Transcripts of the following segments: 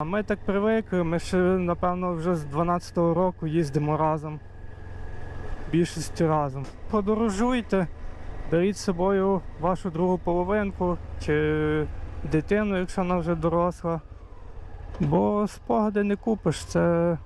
А ми так привикли, ми ще, напевно, вже з 12-го року їздимо разом. Більшості разом. Подорожуйте, беріть з собою вашу другу половинку чи дитину, якщо вона вже доросла. Бо спогади не купиш, це,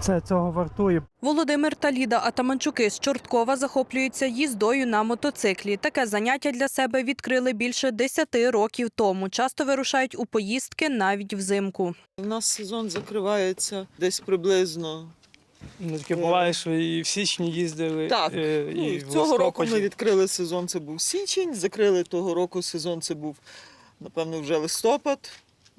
це цього вартує. Володимир та Ліда Атаманчуки з Чорткова захоплюються їздою на мотоциклі. Таке заняття для себе відкрили більше 10 років тому. Часто вирушають у поїздки навіть взимку. У нас сезон закривається десь приблизно. Ну, таке буває, що і в січні їздили, Так, е, Ну, і в цього року ми відкрили сезон, це був січень, закрили того року сезон, це був, напевно, вже листопад.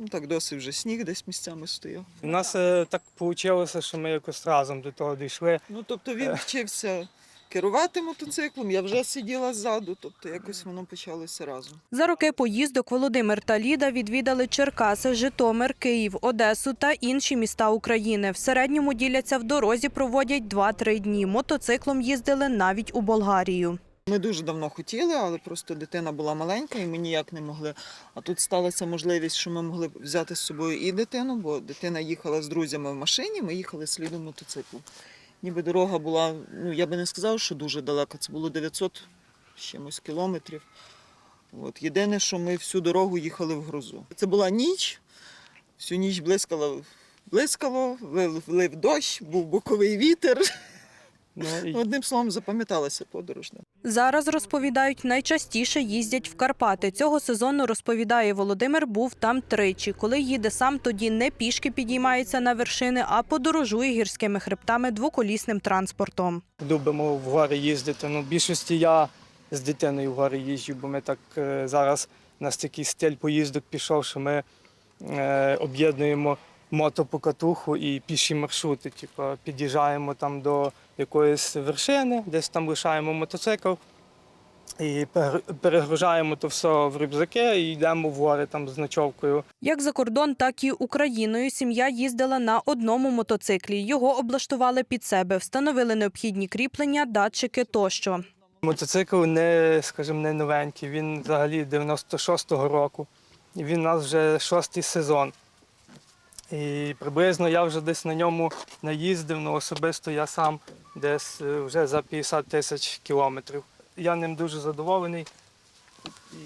Ну так досить вже сніг десь місцями стояв. У нас е, так вийшло, що ми якось разом до того дійшли. Ну тобто він вчився керувати мотоциклом, я вже сиділа ззаду, тобто якось воно почалося разом. За роки поїздок Володимир та Ліда відвідали Черкаси, Житомир, Київ, Одесу та інші міста України. В середньому діляться в дорозі, проводять 2-3 дні. Мотоциклом їздили навіть у Болгарію. Ми дуже давно хотіли, але просто дитина була маленька і ми ніяк не могли. А тут сталася можливість, що ми могли взяти з собою і дитину, бо дитина їхала з друзями в машині, ми їхали слідом мотоциклом. Ніби дорога була, ну я би не сказав, що дуже далека, це було 900 чимось кілометрів. От. Єдине, що ми всю дорогу їхали в грозу. Це була ніч, всю ніч блискало, блискало, лив дощ, був боковий вітер. Ну, і Одним словом, запам'яталася подорож. Зараз розповідають, найчастіше їздять в Карпати. Цього сезону розповідає Володимир, був там тричі. Коли їде сам, тоді не пішки підіймається на вершини, а подорожує гірськими хребтами двоколісним транспортом. любимо в гори їздити. Ну, в більшості я з дитиною в гори їжджу, бо ми так е, зараз у нас такий стиль поїздок пішов, що ми е, об'єднуємо мотопокатуху і піші маршрути. Типу, під'їжджаємо там до якоїсь вершини, десь там лишаємо мотоцикл. І перегружаємо то все в рюкзаки і йдемо в гори там з ночовкою. Як за кордон, так і Україною сім'я їздила на одному мотоциклі. Його облаштували під себе, встановили необхідні кріплення, датчики тощо. Мотоцикл не, скажімо, не новенький. Він взагалі 96-го року. І він у нас вже шостий сезон. І приблизно я вже десь на ньому наїздив, ну особисто я сам десь е, вже за 50 тисяч кілометрів. Я ним дуже задоволений і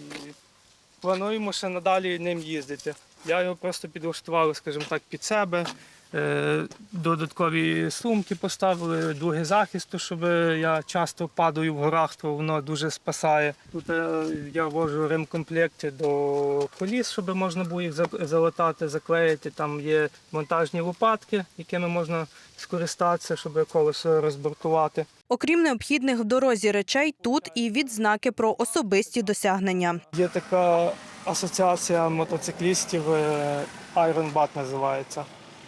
плануємо ще надалі ним їздити. Я його просто підлаштував, скажімо так, під себе. Е, Додаткові сумки поставили, дуги захисту, щоб я часто падаю в горах, то воно дуже спасає. Тут е, я вожу ремкомплекти до коліс, щоб можна було їх за- залатати, заклеїти. Там є монтажні лопатки, якими можна скористатися, щоб колесо розбортувати. Окрім необхідних в дорозі речей, тут і відзнаки про особисті досягнення. Є така асоціація мотоциклістів е, Iron Bat називається.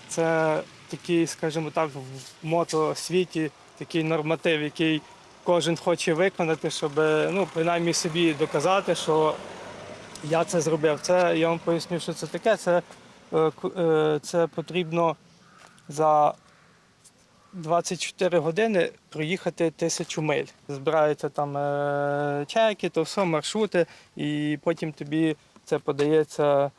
Це такий, скажімо так, в мотосвіті такий норматив, який кожен хоче виконати, щоб е, ну, принаймні собі доказати, що я це зробив. Це я вам поясню, що це таке. Це, е, це потрібно за 24 години проїхати тисячу миль. Збираються там чеки, то все, маршрути, і потім тобі це подається е,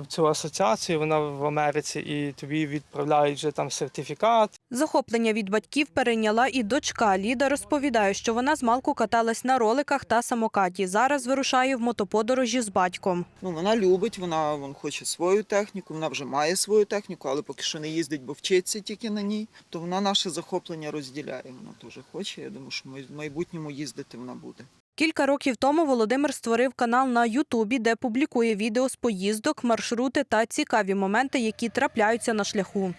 в цю асоціацію, вона в Америці, і тобі відправляють вже там сертифікат. Захоплення від батьків перейняла і дочка. Ліда розповідає, що вона змалку каталась на роликах та самокаті. Зараз вирушає в мотоподорожі з батьком. Ну, вона любить, вона вон, хоче свою техніку, вона вже має свою техніку, але поки що не їздить, бо вчиться тільки на ній. То вона наше захоплення розділяє. Вона теж хоче. Я думаю, що в майбутньому їздити вона буде. Кілька років тому Володимир створив канал на Ютубі, де публікує відео з поїздок, маршрути та цікаві моменти, які трапляються на шляху.